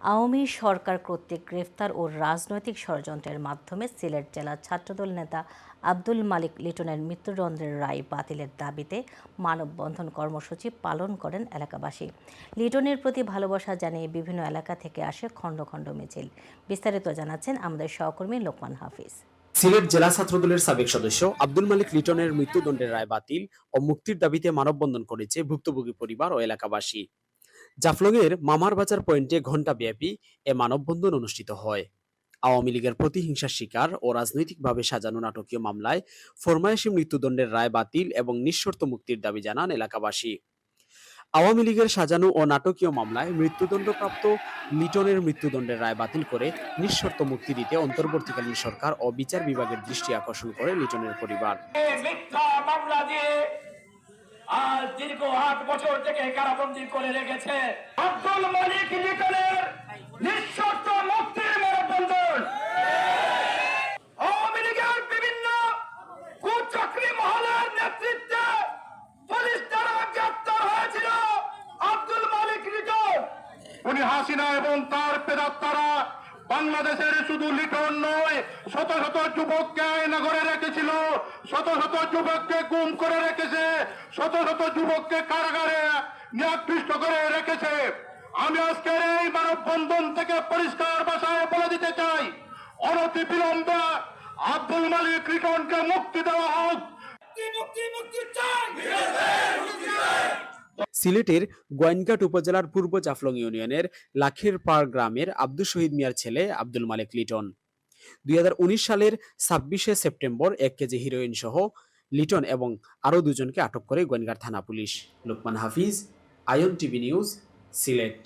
আওয়ামী সরকার কর্তৃক গ্রেফতার ও রাজনৈতিক ষড়যন্ত্রের মাধ্যমে সিলেট জেলা ছাত্রদল নেতা আব্দুল মালিক লিটনের মৃত্যুদণ্ডের রায় বাতিলের দাবিতে মানববন্ধন কর্মসূচি পালন করেন এলাকাবাসী। লিটনের প্রতি ভালোবাসা জানিয়ে বিভিন্ন এলাকা থেকে আসে খণ্ড খণ্ড মিছিল। বিস্তারিত জানাচ্ছেন আমাদের সহকর্মী লোকমান হাফিজ। সিলেট জেলা ছাত্রদলের সাবেক সদস্য আব্দুল মালিক লিটনের মৃত্যুদণ্ডের রায় বাতিল ও মুক্তির দাবিতে মানববন্ধন করেছে ভুক্তভোগী পরিবার ও এলাকাবাসী। জাফলংয়ের মামার বাজার পয়েন্টে ঘণ্টা ব্যাপী এ মানববন্ধন অনুষ্ঠিত হয়। আওয়ামী লীগের প্রতিহিংসার শিকার ও রাজনৈতিকভাবে সাজানো নাটকীয় মামলায় ফরমায়েশি মৃত্যুদণ্ডের রায় বাতিল এবং নিঃশর্ত মুক্তির দাবি জানান এলাকাবাসী। আওয়ামী লীগের সাজানো ও নাটকীয় মামলায় মৃত্যুদণ্ডপ্রাপ্ত লিটনের মৃত্যুদণ্ডের রায় বাতিল করে নিঃশর্ত মুক্তি দিতে অন্তর্বর্তীকালীন সরকার ও বিচার বিভাগের দৃষ্টি আকর্ষণ করে লিটনের পরিবার। আজ দীর্ঘ আট বছর থেকে কারাবন্দি করে রেখেছে। আব্দুল মালিক লিটনের নিঃশর্ত মুক্তির মানববন্ধন আওয়ামী লীগের বিভিন্ন কুচক্রী মহলের নেতৃত্বে পুলিশ দ্বারা গ্রেপ্তার হয়েছিল আব্দুল মালিক লিটন। উনি হাসিনা এবং তার প্রেতাত্মারা বাংলাদেশের শুধু লিটন নয়, শত শত যুবককে আয়না করে রেখেছিল, শত শত যুবককে গুম করে রেখেছে, শত শত যুবককে কারাগারে নিয়োগপৃষ্ট করে রেখেছে। আমি আজকের এই মানববন্ধন থেকে পরিষ্কার ভাষায় বলে দিতে চাই, অনতি বিলম্বে আব্দুল মালিক লিটনকে মুক্তি দেওয়া হোক। মুক্তি মুক্তি চাই। সিলেটের গোয়েনঘাট উপজেলার পূর্ব জাফলং ইউনিয়নের লাখের পাড় গ্রামের আব্দুল শহীদ মিয়ার ছেলে আব্দুল মালিক লিটন। দুই হাজার উনিশ সালের ছাব্বিশে সেপ্টেম্বর এক কেজি হিরোইন সহ লিটন এবং আরও দুজনকে আটক করে গোয়েনঘাট থানা police. Lokman Hafiz, Ayon TV news, Sylhet.